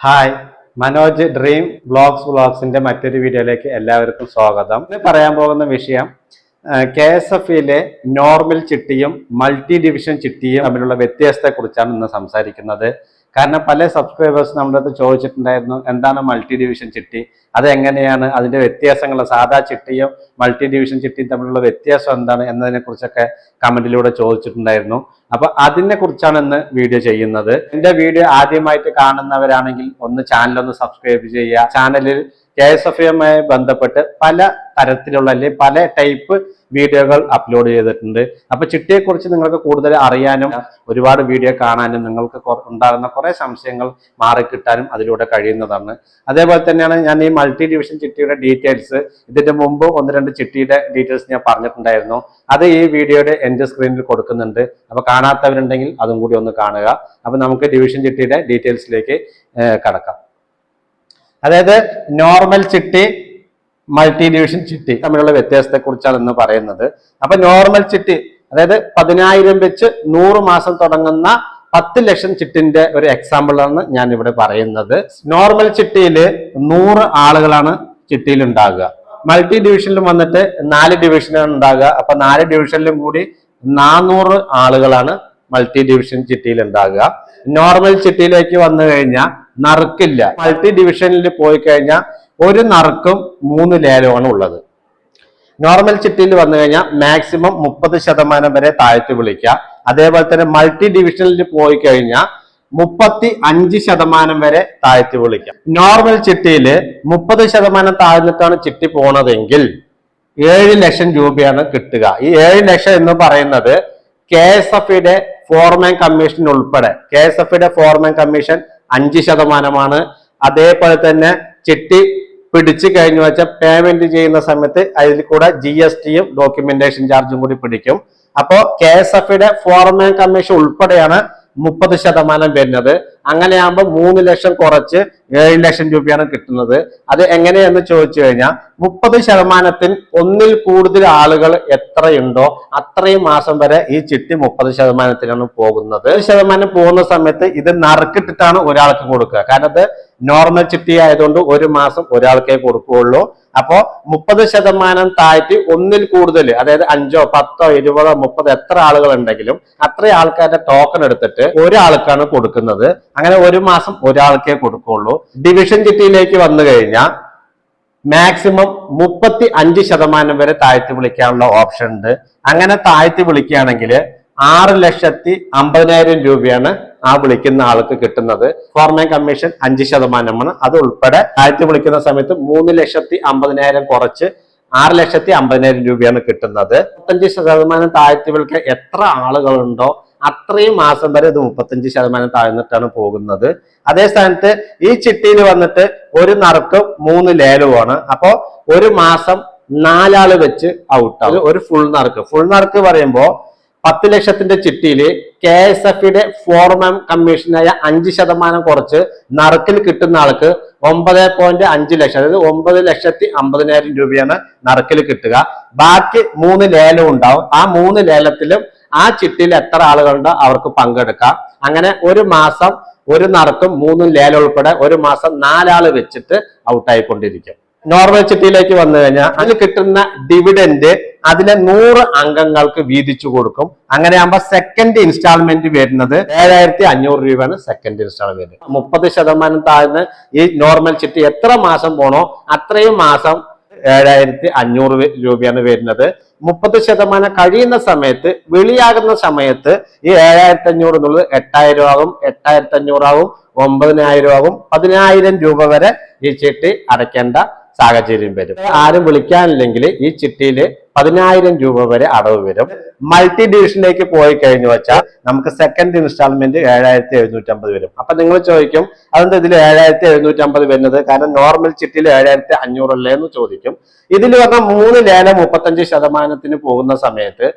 Hi Manoj dream blogs ബ്ലോഗ്സിന്റെ മറ്റൊരു വീഡിയോയിലേക്ക് എല്ലാവർക്കും സ്വാഗതം. ഇന്ന് പറയാൻ പോകുന്ന വിഷയം കെ എസ് എഫ് ഇയിലെ നോർമൽ ചിട്ടിയും മൾട്ടി ഡിവിഷൻ ചിട്ടിയും തമ്മിലുള്ള വ്യത്യാസത്തെ കുറിച്ചാണ് ഇന്ന് സംസാരിക്കുന്നത്. കാരണം പല സബ്സ്ക്രൈബേഴ്സ് നമ്മുടെ അടുത്ത് ചോദിച്ചിട്ടുണ്ടായിരുന്നു എന്താണ് മൾട്ടി ഡിവിഷൻ ചിട്ടി? അത് എങ്ങനെയാണ് അതിന്റെ വ്യത്യാസങ്ങൾ സാധാ ചിട്ടിയും മൾട്ടി ഡിവിഷൻ ചിട്ടിയും തമ്മിലുള്ള വ്യത്യാസം എന്താണ്? എന്നതിനെ കുറിച്ചൊക്കെ കമന്റിലൂടെ ചോദിച്ചിട്ടുണ്ടായിരുന്നു. അപ്പൊ അതിനെ കുറിച്ചാണ് ഇന്ന് വീഡിയോ ചെയ്യുന്നത്. എന്റെ വീഡിയോ ആദ്യമായിട്ട് കാണുന്നവരാണെങ്കിൽ ഒന്ന് ചാനൽ ഒന്ന് സബ്സ്ക്രൈബ് ചെയ്യുക. ചാനലിൽ കെ എസ് എഫ് എമ്മുമായി ബന്ധപ്പെട്ട് പല തരത്തിലുള്ള അല്ലെങ്കിൽ പല ടൈപ്പ് വീഡിയോകൾ അപ്ലോഡ് ചെയ്തിട്ടുണ്ട്. അപ്പൊ ചിട്ടിയെ കുറിച്ച് നിങ്ങൾക്ക് കൂടുതൽ അറിയാനും ഒരുപാട് വീഡിയോ കാണാനും നിങ്ങൾക്ക് ഉണ്ടാകുന്ന കുറെ സംശയങ്ങൾ മാറിക്കിട്ടാനും അതിലൂടെ കഴിയുന്നതാണ്. അതേപോലെ തന്നെയാണ് ഞാൻ ഈ മൾട്ടി ഡിവിഷൻ ചിട്ടിയുടെ ഡീറ്റെയിൽസ് ഇതിന്റെ മുമ്പ് ഒന്ന് രണ്ട് ചിട്ടിയുടെ ഡീറ്റെയിൽസ് ഞാൻ പറഞ്ഞിട്ടുണ്ടായിരുന്നു. അത് ഈ വീഡിയോയുടെ എന്റെ സ്ക്രീനിൽ കൊടുക്കുന്നുണ്ട്. അപ്പൊ കാണാത്തവരുണ്ടെങ്കിൽ അതും കൂടി ഒന്ന് കാണുക. അപ്പൊ നമുക്ക് ഡിവിഷൻ ചിട്ടിയുടെ ഡീറ്റെയിൽസിലേക്ക് കടക്കാം. അതായത് നോർമൽ ചിട്ടി മൾട്ടി ഡിവിഷൻ ചിട്ടി തമ്മിലുള്ള വ്യത്യാസത്തെ കുറിച്ചാണ് ഇന്ന് പറയുന്നത്. അപ്പൊ നോർമൽ ചിട്ടി അതായത് പതിനായിരം വെച്ച് നൂറ് മാസം തുടങ്ങുന്ന പത്ത് ലക്ഷം ചിട്ടിന്റെ ഒരു എക്സാമ്പിൾ ആണ് ഞാൻ ഇവിടെ പറയുന്നത്. നോർമൽ ചിട്ടിയിൽ നൂറ് ആളുകളാണ് ചിട്ടിയിൽ ഉണ്ടാകുക മൾട്ടി ഡിവിഷനിലും വന്നിട്ട് നാല് ഡിവിഷനാണ് ഉണ്ടാകുക അപ്പൊ നാല് ഡിവിഷനിലും കൂടി നാനൂറ് ആളുകളാണ് മൾട്ടി ഡിവിഷൻ ചിട്ടിയിൽ ഉണ്ടാകുക നോർമൽ ചിട്ടിയിലേക്ക് വന്നു കഴിഞ്ഞാൽ നറുക്കില്ല. മൾട്ടി ഡിവിഷനിൽ പോയി കഴിഞ്ഞാൽ ഒരു നറുക്കും മൂന്ന് ലേലമാണ് ഉള്ളത്. നോർമൽ ചിട്ടിയിൽ വന്നു കഴിഞ്ഞാൽ മാക്സിമം മുപ്പത് ശതമാനം വരെ താഴ്ത്തി വിളിക്കുക. അതേപോലെ തന്നെ മൾട്ടി ഡിവിഷനിൽ പോയി കഴിഞ്ഞാൽ മുപ്പത്തി അഞ്ച് ശതമാനം വരെ താഴ്ത്തി വിളിക്കാം നോർമൽ ചിട്ടിയിൽ മുപ്പത് ശതമാനം താഴ്ന്നിട്ടാണ് ചിട്ടി പോണതെങ്കിൽ ഏഴ് ലക്ഷം രൂപയാണ് കിട്ടുക. ഈ ഏഴ് ലക്ഷം എന്ന് പറയുന്നത് K S F foreman commission ഉൾപ്പെടെ K S F foreman commission അഞ്ച് ശതമാനമാണ്. അതേപോലെ തന്നെ ചിട്ടി പിടിച്ചു കഴിഞ്ഞു വെച്ചാൽ പേയ്മെന്റ് ചെയ്യുന്ന സമയത്ത് അതിൽ കൂടെ ജി എസ് ടിയും ഡോക്യുമെന്റേഷൻ ചാർജും കൂടി പിടിക്കും. അപ്പോ കെ എസ് എഫിയുടെ ഫോർമാൻ കമ്മീഷൻ ഉൾപ്പെടെയാണ് മുപ്പത് ശതമാനം വരുന്നത്. അങ്ങനെയാകുമ്പോൾ മൂന്ന് ലക്ഷം കുറച്ച് ഏഴ് ലക്ഷം രൂപയാണ് കിട്ടുന്നത്. അത് എങ്ങനെയെന്ന് ചോദിച്ചു കഴിഞ്ഞാൽ മുപ്പത് ശതമാനത്തിൽ ഒന്നിൽ കൂടുതൽ ആളുകൾ എത്രയുണ്ടോ അത്രയും മാസം വരെ ഈ ചിട്ടി മുപ്പത് ശതമാനത്തിലാണ് പോകുന്നത്. ശതമാനം പോകുന്ന സമയത്ത് ഇത് നറുക്കിട്ടിട്ടാണ് ഒരാൾക്ക് കൊടുക്കുക. കാരണം നോർമൽ ചിട്ടി ആയതുകൊണ്ട് ഒരു മാസം ഒരാൾക്കേ കൊടുക്കുകയുള്ളൂ. അപ്പോ മുപ്പത് ശതമാനം താഴ്ത്തി ഒന്നിൽ കൂടുതൽ അതായത് അഞ്ചോ പത്തോ ഇരുപതോ മുപ്പതോ എത്ര ആളുകൾ ഉണ്ടെങ്കിലും അത്ര ആൾക്കാരുടെ ടോക്കൺ എടുത്തിട്ട് ഒരാൾക്കാണ് കൊടുക്കുന്നത്. അങ്ങനെ ഒരു മാസം ഒരാൾക്കേ കൊടുക്കുകയുള്ളൂ. ഡിവിഷൻ ചിട്ടിയിലേക്ക് വന്നു കഴിഞ്ഞാൽ മാക്സിമം മുപ്പത്തി അഞ്ച് ശതമാനം വരെ താഴ്ത്തി വിളിക്കാനുള്ള ഓപ്ഷൻ ഉണ്ട്. അങ്ങനെ താഴ്ത്തി വിളിക്കുകയാണെങ്കിൽ ആറ് ലക്ഷത്തി അമ്പതിനായിരം രൂപയാണ് ആ വിളിക്കുന്ന ആൾക്ക് കിട്ടുന്നത് ഫോർമാൻ കമ്മീഷൻ അഞ്ച് ശതമാനമാണ്. അത് ഉൾപ്പെടെ താഴ്ത്തി വിളിക്കുന്ന സമയത്ത് മൂന്ന് ലക്ഷത്തി അമ്പതിനായിരം കുറച്ച് ആറ് ലക്ഷത്തി അമ്പതിനായിരം രൂപയാണ് കിട്ടുന്നത്. മുപ്പത്തഞ്ച് ശതമാനം താഴ്ത്തി വിളിക്കാൻ എത്ര ആളുകളുണ്ടോ അത്രയും മാസം വരെ ഇത് മുപ്പത്തഞ്ച് ശതമാനം താഴ്ന്നിട്ടാണ് പോകുന്നത്. അതേ സ്ഥാനത്ത് ഈ ചിട്ടിയിൽ വന്നിട്ട് ഒരു നറുക്ക് മൂന്ന് ലേലവുമാണ് അപ്പോ ഒരു മാസം നാലാൾ വെച്ച് ഔട്ടാവും. ഒരു ഫുൾ നറുക്ക്. ഫുൾ നറുക്ക് പറയുമ്പോ പത്ത് ലക്ഷത്തിന്റെ ചിട്ടിയിൽ കെ എസ് എഫിയുടെ ഫോർമാൻ കമ്മീഷനായ അഞ്ച് ശതമാനം കുറച്ച് നറുക്കിൽ കിട്ടുന്ന ആൾക്ക് ഒമ്പത് പോയിന്റ് അഞ്ച് ലക്ഷം അതായത് ഒമ്പത് ലക്ഷത്തി അമ്പതിനായിരം രൂപയാണ് നറുക്കിൽ കിട്ടുക. ബാക്കി മൂന്ന് ലേലം ഉണ്ടാവും. ആ മൂന്ന് ലേലത്തിലും ആ ചിട്ടിയിൽ എത്ര ആളുകളുണ്ടോ അവർക്ക് പങ്കെടുക്കാം. അങ്ങനെ ഒരു മാസം ഒരു നറുക്കും മൂന്ന് ലേലം ഉൾപ്പെടെ ഒരു മാസം നാലാൾ വെച്ചിട്ട് ഔട്ടായിക്കൊണ്ടിരിക്കും. നോർമൽ ചിട്ടിയിലേക്ക് വന്നു കഴിഞ്ഞാൽ അതിൽ കിട്ടുന്ന ഡിവിഡന്റ് അതിലെ നൂറ് അംഗങ്ങൾക്ക് വീതിച്ചു കൊടുക്കും. അങ്ങനെയാകുമ്പോ സെക്കൻഡ് ഇൻസ്റ്റാൾമെന്റ് വരുന്നത് ഏഴായിരത്തി അഞ്ഞൂറ് രൂപയാണ് സെക്കൻഡ് ഇൻസ്റ്റാൾമെന്റ് മുപ്പത് ശതമാനം താഴ്ന്ന് ഈ നോർമൽ ചിട്ടി എത്ര മാസം പോണോ അത്രയും മാസം ഏഴായിരത്തി അഞ്ഞൂറ് രൂപയാണ് വരുന്നത്. മുപ്പത് ശതമാനം കഴിയുന്ന സമയത്ത് വെളിയാകുന്ന സമയത്ത് ഈ ഏഴായിരത്തി അഞ്ഞൂറ് എന്നുള്ളത് എട്ടായിരം ആകും എട്ടായിരത്തി അഞ്ഞൂറാകും ഒമ്പതിനായിരം ആകും പതിനായിരം രൂപ വരെ ഈ ചിട്ടി അടയ്ക്കേണ്ട സാഹചര്യം വരും. ആരും വിളിക്കാനില്ലെങ്കിൽ ഈ ചിട്ടിയിൽ പതിനായിരം രൂപ വരെ അടവ് വരും. മൾട്ടി ഡിവിഷനിലേക്ക് പോയി കഴിഞ്ഞു വെച്ചാൽ നമുക്ക് സെക്കൻഡ് ഇൻസ്റ്റാൾമെന്റ് ഏഴായിരത്തി എഴുന്നൂറ്റി അമ്പത് വരും. അപ്പൊ നിങ്ങൾ ചോദിക്കും അതെന്താ ഇതിൽ ഏഴായിരത്തി എഴുന്നൂറ്റി അമ്പത് വരുന്നത്? കാരണം നോർമൽ ചിട്ടിയിൽ ഏഴായിരത്തി അഞ്ഞൂറല്ലേ? എന്ന് ചോദിക്കും. ഇതിൽ പറഞ്ഞ മൂന്ന് ലേലം മുപ്പത്തഞ്ച് ശതമാനത്തിന് പോകുന്ന സമയത്ത്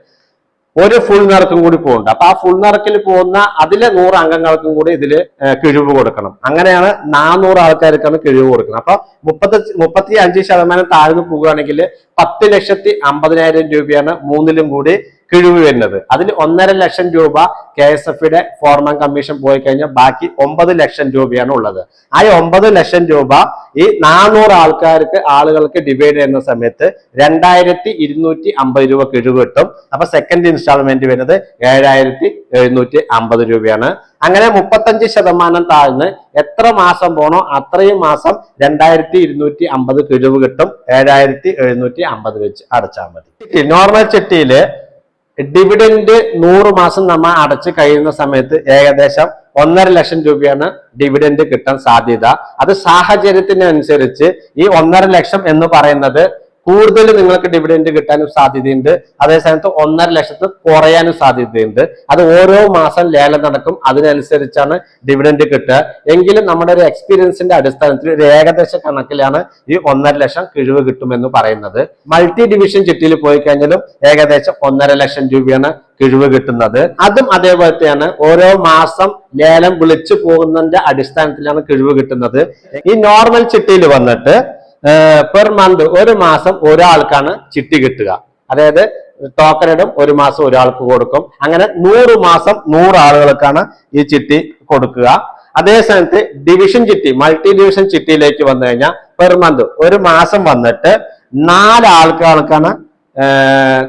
ഒരു ഫുൾ നിറക്കും കൂടി പോകുന്നുണ്ട്. അപ്പൊ ആ ഫുൾ നിറക്കിൽ പോകുന്ന അതിലെ നൂറ് അംഗങ്ങൾക്കും കൂടി ഇതിൽ കിഴിവ് കൊടുക്കണം. അങ്ങനെയാണ് നാനൂറ് ആൾക്കാർക്കാണ് കിഴിവ് കൊടുക്കുന്നത്. അപ്പൊ മുപ്പത്തി മുപ്പത്തി അഞ്ച് ശതമാനം താഴ്ന്നു പോവുകയാണെങ്കിൽ പത്ത് ലക്ഷത്തി അമ്പതിനായിരം രൂപയാണ് മൂന്നിലും കൂടി കിഴിവ് വരുന്നത്. അതിൽ ഒന്നര ലക്ഷം രൂപ കെ എസ് എഫിയുടെ ഫോർമാൻ കമ്മീഷൻ പോയി കഴിഞ്ഞാൽ ബാക്കി ഒമ്പത് ലക്ഷം രൂപയാണ് ഉള്ളത്. ആ ഒമ്പത് ലക്ഷം രൂപ ഈ നാനൂറ് ആൾക്കാർക്ക് ആളുകൾക്ക് ഡിവൈഡ് ചെയ്യുന്ന സമയത്ത് രണ്ടായിരത്തി ഇരുന്നൂറ്റി അമ്പത് രൂപ കിഴിവ് കിട്ടും. അപ്പൊ സെക്കൻഡ് ഇൻസ്റ്റാൾമെന്റ് വരുന്നത് ഏഴായിരത്തി എഴുന്നൂറ്റി അമ്പത് രൂപയാണ്. അങ്ങനെ മുപ്പത്തഞ്ച് ശതമാനം താഴ്ന്ന് എത്ര മാസം പോണോ അത്രയും മാസം രണ്ടായിരത്തി ഇരുന്നൂറ്റി അമ്പത് കിഴിവ് കിട്ടും. ഏഴായിരത്തി എഴുന്നൂറ്റി അമ്പത് വെച്ച് അടച്ചാൽ മതി. നോർമൽ ചിട്ടിയിൽ ഡിവിഡൻഡ് നൂറ് മാസം നമ്മൾ അടച്ച് കഴിയുന്ന സമയത്ത് ഏകദേശം ഒന്നര ലക്ഷം രൂപയാണ് ഡിവിഡൻഡ് കിട്ടാൻ സാധ്യത. അത് സാഹചര്യത്തിനനുസരിച്ച് ഈ ഒന്നര ലക്ഷം എന്ന് പറയുന്നത് കൂടുതൽ നിങ്ങൾക്ക് ഡിവിഡൻഡ് കിട്ടാനും സാധ്യതയുണ്ട്. അതേസമയത്ത് ഒന്നര ലക്ഷത്ത് കുറയാനും സാധ്യതയുണ്ട്. അത് ഓരോ മാസം ലേലം നടക്കും. അതിനനുസരിച്ചാണ് ഡിവിഡൻഡ് കിട്ടുക. എങ്കിലും നമ്മുടെ ഒരു എക്സ്പീരിയൻസിന്റെ അടിസ്ഥാനത്തിൽ ഒരു ഏകദേശ കണക്കിലാണ് ഈ ഒന്നര ലക്ഷം കിഴിവ് കിട്ടുമെന്ന് പറയുന്നത്. മൾട്ടി ഡിവിഷൻ ചിട്ടിയിൽ പോയി കഴിഞ്ഞാലും ഏകദേശം ഒന്നര ലക്ഷം രൂപയാണ് കിഴിവ് കിട്ടുന്നത്. അതും അതേപോലെ തന്നെയാണ് ഓരോ മാസം ലേലം വിളിച്ചു പോകുന്നതിന്റെ അടിസ്ഥാനത്തിലാണ് കിഴിവ് കിട്ടുന്നത്. ഈ നോർമൽ ചിട്ടിയിൽ വന്നിട്ട് പെർ മന്ത് ഒരു മാസം ഒരാൾക്കാണ് ചിട്ടി കിട്ടുക. അതായത് ടോക്കൺ ഇടും ഒരു മാസം ഒരാൾക്ക് കൊടുക്കും. അങ്ങനെ നൂറ് മാസം നൂറ് ആളുകൾക്കാണ് ഈ ചിട്ടി കൊടുക്കുക. അതേ സമയത്ത് ഡിവിഷൻ ചിട്ടി മൾട്ടി ഡിവിഷൻ ചിട്ടിയിലേക്ക് വന്നു കഴിഞ്ഞാൽ പെർ മന്ത് ഒരു മാസം വന്നിട്ട് നാല് ആൾക്കാർക്കാണ്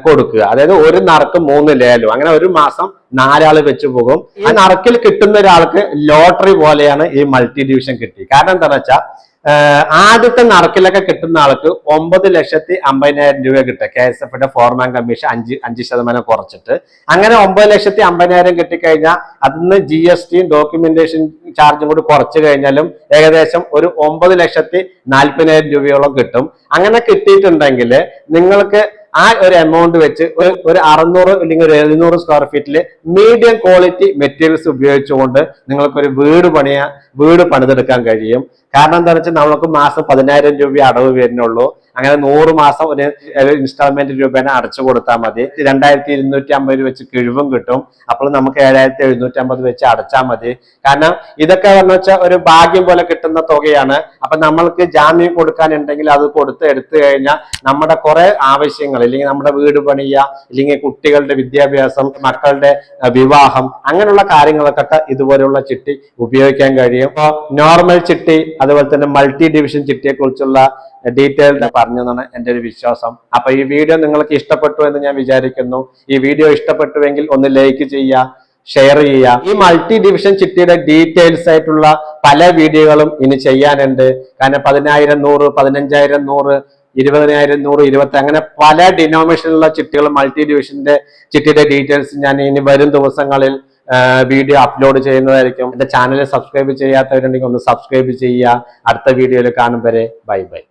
കൊടുക്കുക. അതായത് ഒരു നറുക്ക് മൂന്ന് ലേലും. അങ്ങനെ ഒരു മാസം നാലാൾ വെച്ചു പോകും. ആ നറുക്കിൽ കിട്ടുന്ന ഒരാൾക്ക് ലോട്ടറി പോലെയാണ് ഈ മൾട്ടി ഡിവിഷൻ കിട്ടി. കാരണം എന്താണെന്ന് വെച്ചാൽ ആദ്യത്തെ നറുക്കിലൊക്കെ കിട്ടുന്ന ആൾക്ക് ഒമ്പത് ലക്ഷത്തി അമ്പതിനായിരം രൂപ കിട്ടുക കെ എസ് എഫിന്റെ ഫോർമാൻ കമ്മീഷൻ അഞ്ച് അഞ്ച് ശതമാനം കുറച്ചിട്ട്. അങ്ങനെ ഒമ്പത് ലക്ഷത്തി അമ്പതിനായിരം കിട്ടിക്കഴിഞ്ഞാൽ അതിന്ന് ജി എസ് ടിയും ഡോക്യുമെന്റേഷൻ ചാർജും കൂടി കുറച്ചു കഴിഞ്ഞാലും ഏകദേശം ഒരു ഒമ്പത് ലക്ഷത്തി നാൽപ്പതിനായിരം രൂപയോളം കിട്ടും. അങ്ങനെ കിട്ടിയിട്ടുണ്ടെങ്കിൽ നിങ്ങൾക്ക് ആ ഒരു എമൗണ്ട് വെച്ച് ഒരു ഒരു അറുന്നൂറ് അല്ലെങ്കിൽ ഒരു എഴുന്നൂറ് സ്ക്വയർ ഫീറ്റിൽ മീഡിയം ക്വാളിറ്റി മെറ്റീരിയൽസ് ഉപയോഗിച്ചുകൊണ്ട് നിങ്ങൾക്കൊരു വീട് പണിയാ വീട് പണിതെടുക്കാൻ കഴിയും. കാരണം എന്താണെന്ന് വെച്ചാൽ നമുക്ക് മാസം പതിനായിരം രൂപ അടവ് വരുന്നുള്ളൂ. അങ്ങനെ നൂറ് മാസം ഒരു ഇൻസ്റ്റാൾമെന്റ് രൂപേണ അടച്ചു കൊടുത്താൽ മതി. രണ്ടായിരത്തി ഇരുന്നൂറ്റി അമ്പത് രൂപ വെച്ച് കിഴിവും കിട്ടും. അപ്പോൾ നമുക്ക് ഏഴായിരത്തി എഴുന്നൂറ്റി അമ്പത് വെച്ച് അടച്ചാൽ മതി. കാരണം ഇതൊക്കെ പറഞ്ഞു വെച്ചാൽ ഒരു ഭാഗ്യം പോലെ കിട്ടുന്ന തുകയാണ്. അപ്പൊ നമ്മൾക്ക് ജാമ്യം കൊടുക്കാനുണ്ടെങ്കിൽ അത് കൊടുത്ത് എടുത്തു കഴിഞ്ഞാൽ നമ്മുടെ കുറെ ആവശ്യങ്ങൾ ഇല്ലെങ്കിൽ നമ്മുടെ വീട് പണിയുക ഇല്ലെങ്കിൽ കുട്ടികളുടെ വിദ്യാഭ്യാസം മക്കളുടെ വിവാഹം അങ്ങനെയുള്ള കാര്യങ്ങളൊക്കെ ഇതുപോലെയുള്ള ചിട്ടി ഉപയോഗിക്കാൻ കഴിയും. അപ്പോൾ നോർമൽ ചിട്ടി അതുപോലെ തന്നെ മൾട്ടി ഡിവിഷൻ ചിട്ടിയെ കുറിച്ചുള്ള ഡീറ്റെയിൽ പറഞ്ഞതാണ് എന്റെ ഒരു വിശ്വാസം. അപ്പൊ ഈ വീഡിയോ നിങ്ങൾക്ക് ഇഷ്ടപ്പെട്ടു എന്ന് ഞാൻ വിചാരിക്കുന്നു. ഈ വീഡിയോ ഇഷ്ടപ്പെട്ടുവെങ്കിൽ ഒന്ന് ലൈക്ക് ചെയ്യുക ഷെയർ ചെയ്യുക. ഈ മൾട്ടി ഡിവിഷൻ ചിട്ടിയുടെ ഡീറ്റെയിൽസ് ആയിട്ടുള്ള പല വീഡിയോകളും ഇനി ചെയ്യാനുണ്ട്. കാരണം പതിനായിരം നൂറ് പതിനഞ്ചായിരം നൂറ് ഇരുപതിനായിരം നൂറ് ഇരുപത്തി അങ്ങനെ പല ഡിനോമിനേഷനിലുള്ള ചിട്ടികൾ മൾട്ടി ഡിവിഷന്റെ ചിട്ടിയുടെ ഡീറ്റെയിൽസ് ഞാൻ ഇനി വരും ദിവസങ്ങളിൽ വീഡിയോ അപ്ലോഡ് ചെയ്യുന്നതായിരിക്കും. എന്റെ ചാനൽ സബ്സ്ക്രൈബ് ചെയ്യാത്തവരുണ്ടെങ്കിൽ ഒന്ന് സബ്സ്ക്രൈബ് ചെയ്യുക. അടുത്ത വീഡിയോയിൽ കാണും വരെ. Bye bye